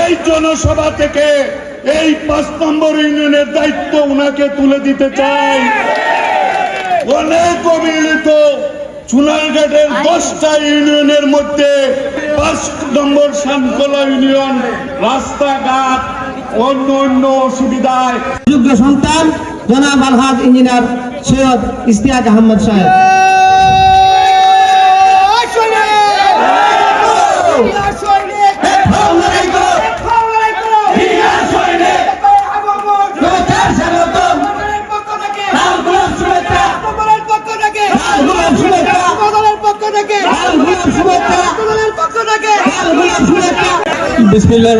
এই জনসভা থেকে এই পাঁচ নম্বর ইউনিয়নের দায়িত্ব উনাকে তুলে দিতে চাই। অনেক অবিলিত চুনারঘাটের দশটা ইউনিয়নের মধ্যে পাঁচ নম্বর শানকলা ইউনিয়ন রাস্তাঘাট অন্য অন্য অসুবিধায়। যোগ্য সন্তান জনাব আলহাজ ইঞ্জিনিয়ার সৈয়দ ইস্তিয়াক আহমদ সাহেব।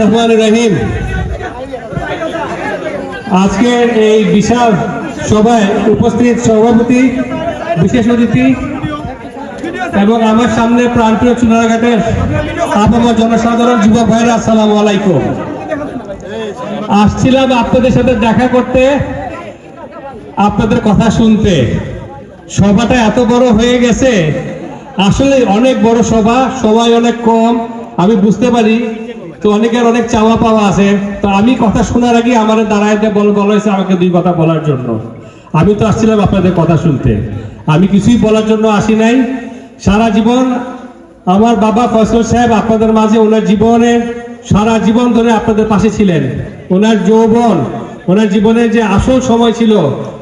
রহমান রহিম। আজকে এই বিশাল সভায় উপস্থিত সভাপতি, বিশেষ অতিথি এবং আমার সামনে প্রান্তীয় চুনারঘাটের আপামর জনসাধারণ যুবক ভাইরা, আসসালামু আলাইকুম। আসছিলাম আপনাদের সাথে দেখা করতে, আপনাদের কথা শুনতে। সভাটা এত বড় হয়ে গেছে। আসলে অনেক বড় সভা, সবাই অনেক কম। আমি বুঝতে পারি তো অনেকের অনেক চাওয়া পাওয়া আছে। তো আমি কথা শোনার আগে আমার দাঁড়ায় বল, বলা হয়েছে আমাকে দুই কথা বলার জন্য। আমি তো আসছিলাম আপনাদের কথা শুনতে। আমি কিছুই বলার জন্য আসি নাই। সারা জীবন আমার বাবা ফসল সাহেব আপনাদের মাঝে ওনার জীবনে, সারা জীবন ধরে আপনাদের পাশে ছিলেন। ওনার যৌবন ওনার জীবনের যে আসল সময় ছিল,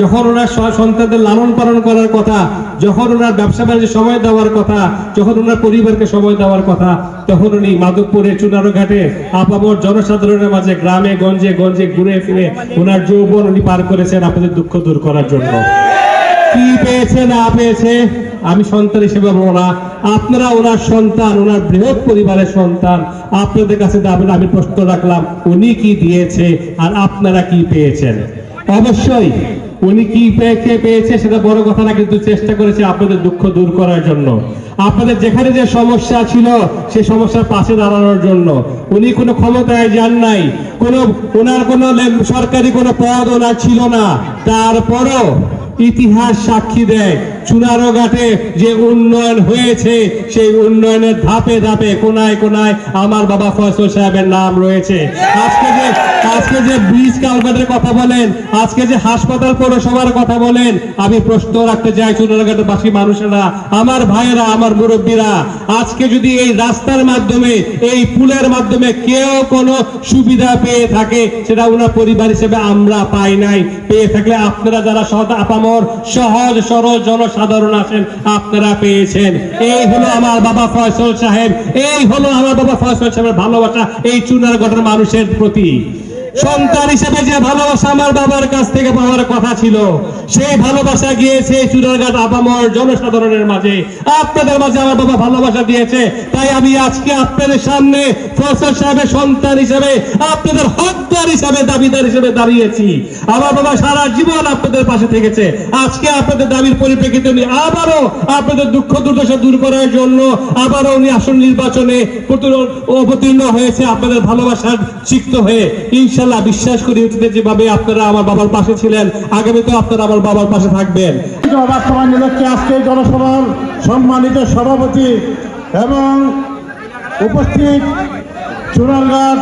যখন ওনার সন্তানদের লালন পালন করার কথা, যখন ওনার ব্যবসা বাণিজ্যে সময় দেওয়ার কথা, যখন ওনার পরিবারকে সময় দেওয়ার কথা, তখন উনি মাধবপুরে চুনারো ঘাটে আপামর জনসাধারণের মাঝে গ্রামে, গঞ্জে গঞ্জে ঘুরে ফিরে ওনার যৌবন উনি পার করেছেন আপনাদের দুঃখ দূর করার জন্য। কি পেয়েছে, না পেয়েছে? আমি সন্তান হিসেবে বলব আপনারা ওনার সন্তান, ওনার বৃহৎ পরিবারের সন্তান। আপনাদের কাছে দাবেন আমি প্রশ্ন রাখলাম, উনি কি দিয়েছে আর আপনারা কি পেয়েছেন? অবশ্যই, উনি কি পেয়েছে পেয়েছে সেটা বড় কথা না, কিন্তু চেষ্টা করেছে আপনাদের দুঃখ দূর করার জন্য। আপনাদের যেখানে যে সমস্যা ছিল, সেই সমস্যার পাশে দাঁড়ানোর জন্য। উনি কোনো ক্ষমতায় যান নাই। কোনো, ওনার কোনো সরকারি কোনো পদ ওনার ছিল না। তারপরও ইতিহাস সাক্ষী দেয়। চুনারো ঘাটে যে উন্নয়ন হয়েছে, সেই উন্নয়নের ধাপে ধাপে, কোনায় কোনায় আমার বাবা ফয়সল সাহেবের নাম রয়েছে। আজকে যে আজকে যে ব্রিজ কালভার্টের কথা বলেন, আজকে যে হাসপাতাল পৌরসভার কথা বলেন, আমি প্রশ্ন রাখতে চাই চুনারঘাটের বাসী মানুষেরা, আমার ভাইয়েরা, আমার মুরব্বীরা, আজকে যদি এই রাস্তার মাধ্যমে, এই পুলের মাধ্যমে কেউ কোনো সুবিধা পেয়ে থাকে, সেটা ওনার পরিবার হিসেবে আমরা পাই নাই। পেয়ে থাকলে আপনারা যারা আপামর, সহজ, সরল জনসাধারণ আছেন, আপনারা পেয়েছেন। এই হলো আমার বাবা ফয়সল সাহেব। এই হলো আমার বাবা ফয়সল সাহেবের ভালোবাসা, এই চুনারগড়ের মানুষের প্রতি। সন্তান হিসেবে যে ভালোবাসা আমার বাবার কাছ থেকে পাওয়ার কথা ছিল সেই ভালোবাসা গিয়েছে চুনারঘাট আপামর জনসাধারণের মাঝে, আপনাদের মাঝে আমার বাবা ভালোবাসা দিয়েছে। তাই আমি আজকে আপনাদের সামনে ফসল সাহেবের সন্তান হিসেবে, আপনাদের হকদার হিসাবে, দাবিদার হিসেবে দাঁড়িয়েছি। আমার বাবা সারা জীবন আপনাদের পাশে থেকেছে। আজকে আপনাদের দাবির পরিপ্রেক্ষিতে উনি আবারও আপনাদের দুঃখ দুর্দশা দূর করার জন্য আবারও উনি আসন নির্বাচনে অবতীর্ণ হয়েছে। আপনাদের ভালোবাসার সিক্ত হয়ে ইনশাল্লাহ বিশ্বাস করি অতীতে যেভাবে আপনারা আমার বাবার পাশে ছিলেন, আগামীতেও আপনারা আমার বাবার পাশে থাকবেন। আজকে জনসভার সম্মানিত সভাপতি এবং উপস্থিত চুরারঘাট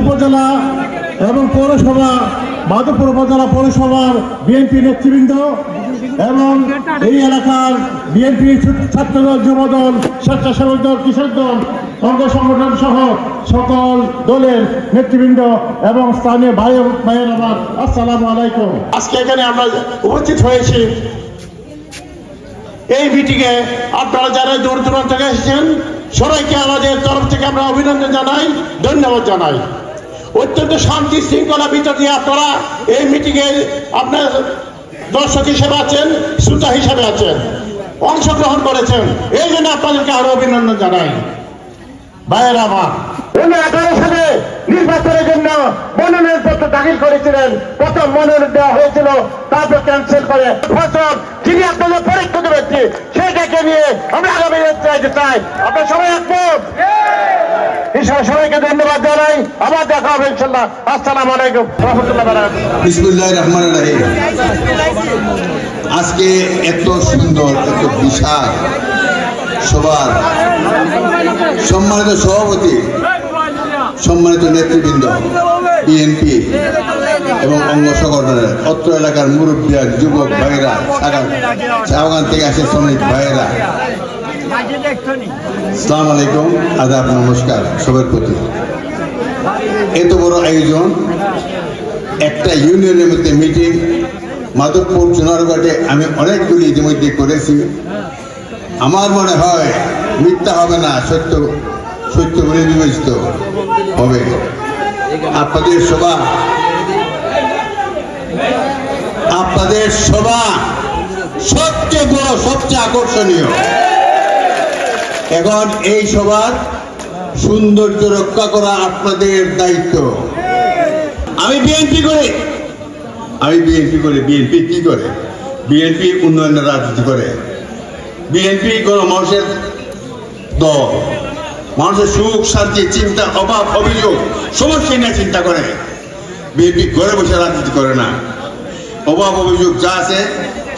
উপজেলা এবং পৌরসভা, মাধবপুর উপজেলা পৌরসভার বিএনপি নেতৃবৃন্দ এবং এই এলাকার বিএনপি ছাত্রদল, যুবদল, স্বেচ্ছাসেবক দল, কৃষক দল অঙ্গ সংগঠন সহ সকল দলের নেতৃবৃন্দ এবং স্থানীয় ভাই ভাইয়ের আমার আসসালামু আলাইকুম। আজকে এখানে আমরা উপস্থিত হয়েছি। এই মিটিংয়ে আপনারা যারা দূর দূরান্ত থেকে এসেছেন, সবাইকে আমাদের তরফ থেকে আমরা অভিনন্দন জানাই, ধন্যবাদ জানাই। অত্যন্ত শান্তি শৃঙ্খলা ভিতর দিয়ে আপনারা এই মিটিংয়ে আপনার দর্শক হিসেবে আছেন, শ্রোতা হিসেবে আছেন, অংশগ্রহণ করেছেন। এই জন্য আপনাদেরকে আরও অভিনন্দন জানাই। ভাইয়ের আমার। উনি আঠারো সালে নির্বাচনের জন্য মনোনয়ন পত্র দাখিল করেছিলেন। প্রথম মনোনয়ন দেওয়া হয়েছিল তারপর ক্যান্সেল করে। ফসল যিনি আপনাদের পরীক্ষিত ব্যক্তি সেটাকে নিয়ে আমরা আগামী চাইতে চাই। আপনার সবাই একমত? সবাইকে ধন্যবাদ জানাই। আবার দেখা হবে ইনশাল্লাহ আসসালামু আলাইকুম। রহমতুল্লাহ বিসমুল্লাহ রহমান রাহিম। আজকে এত সুন্দর এত বিশাল সবার সম্মানিত সভাপতি, সম্মানিত নেতৃবৃন্দ বিএনপি এবং অঙ্গ সংগঠনের অত্র এলাকার মুরব্বীরা যুবক ভাইয়েরা চাবাগান থেকে আসে শ্রমিক ভাইয়েরা। সালাম আলাইকুম, আদাব, নমস্কার সবার প্রতি। এত বড় আয়োজন, একটা ইউনিয়নের মধ্যে মিটিং, মাধবপুর চুনারঘাটে আমি অনেকগুলি ইতিমধ্যে করেছি। আমার মনে হয় মিথ্যা হবে না, সত্য সত্য বলে বিবেচিত হবে। আপনাদের সভা আপনাদের সভা সবচেয়ে বড়, সবচেয়ে আকর্ষণীয়। এখন এই সভার সৌন্দর্য রক্ষা করা আপনাদের দায়িত্ব। আমি বিএনপি করে। আমি বিএনপি করে, বিএনপি কি করে? বিএনপি উন্নয়নের রাজনীতি করে। বিএনপি কোন মানুষের দল মানুষের সুখ, শান্তি, চিন্তা, অভাব, অভিযোগ সমস্যা নিয়ে চিন্তা করে। বিএনপি ঘরে বসে রাজনীতি করে না। অভাব, অভিযোগ যা আছে,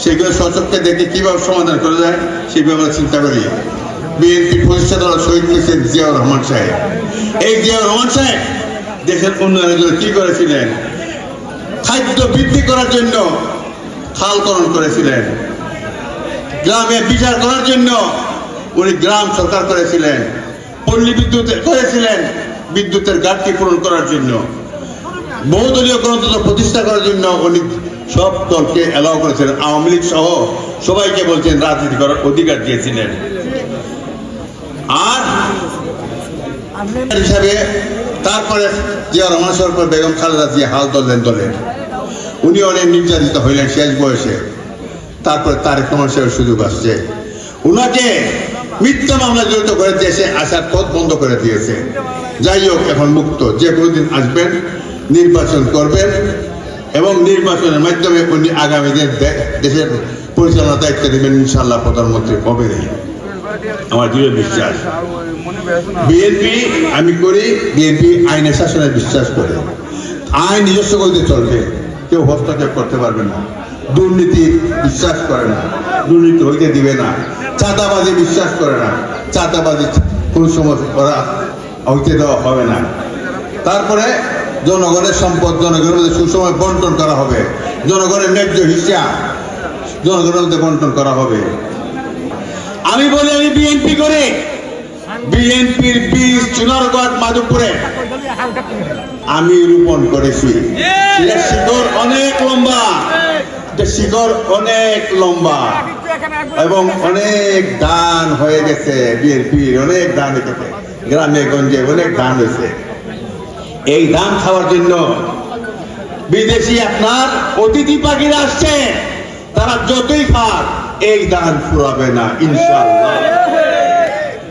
সেগুলো সচক্ষে দেখে কীভাবে সমাধান করা যায় সেভাবে আমরা চিন্তা করি। বিএনপি প্রতিষ্ঠাতা শহীদ প্রেসিডেন্ট জিয়াউর রহমান সাহেব। এই জিয়াউর রহমান সাহেব দেশের উন্নয়নের জন্য কি করেছিলেন? খাদ্য বৃদ্ধি করার জন্য খালকরণ করেছিলেন। গ্রামে বিচার করার জন্য উনি গ্রাম সরকার করেছিলেন, পল্লী বিদ্যুৎ করেছিলেন বিদ্যুতের ঘাটতি পূরণ করার জন্য। বহুদলীয় গণতন্ত্র প্রতিষ্ঠা করার জন্য উনি সব দলকে অ্যালাউ করেছিলেন। আওয়ামী লীগ সহ সবাইকে বলছেন রাজনীতি করার অধিকার দিয়েছিলেন। আর হিসাবে তারপরে জিয়া রহমান সরকার বেগম খালেদা জিয়া হাল ধরলেন দলের। উনি অনেক নির্যাতিত হইলেন শেষ বয়সে। তারপরে তারেক রহমান সুযোগ আসছে। উনাকে মিথ্যা মামলা জড়িত করে দেশে আসার পথ বন্ধ করে দিয়েছে। যাই হোক, এখন মুক্ত। যে কোনো দিন আসবেন, নির্বাচন করবেন, এবং নির্বাচনের মাধ্যমে উনি আগামী দিন দেশের পরিচালনার দায়িত্ব দেবেন ইনশাল্লাহ প্রধানমন্ত্রী হবেন আমার দৃঢ় বিশ্বাস। বিএনপি, আমি করি, বিএনপি আইনের শাসনে বিশ্বাস করে। আইন নিজস্ব গতিতে চলবে। কেউ হস্তক্ষেপ করতে পারবে না। দুর্নীতি বিশ্বাস করে না। দুর্নীতি হইতে দিবে না। চাঁদাবাজি বিশ্বাস করে না। চাঁদাবাজি কোন সময় করা হইতে দেওয়া হবে না। তারপরে জনগণের সম্পদ জনগণের মধ্যে সুসময় বন্টন করা হবে। জনগণের ন্যায্য হিসাব জনগণের মধ্যে বন্টন করা হবে। আমি বলি আমি বিএনপি করে। বিএনপির বীজ চুনারগড় মাধবপুরে। আমি রোপণ করেছি। শিকড় অনেক লম্বা। এটা শিকড় অনেক লম্বা এবং অনেক দান হয়ে গেছে বিএনপির অনেক দান হয়ে গেছে। গ্রামে, গঞ্জে অনেক দান হয়েছে। এই দান খাওয়ার জন্য বিদেশি আপনার অতিথি পাখিরা আসছে। তারা যতই খাক, এই দান ফুরাবে না, ইনশাআল্লাহ।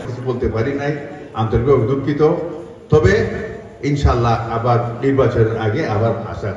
কিছু বলতে পারি নাই, আন্তরিকভাবে দুঃখিত। তবে ইনশাল্লাহ আবার নির্বাচনের আগে আবার আসার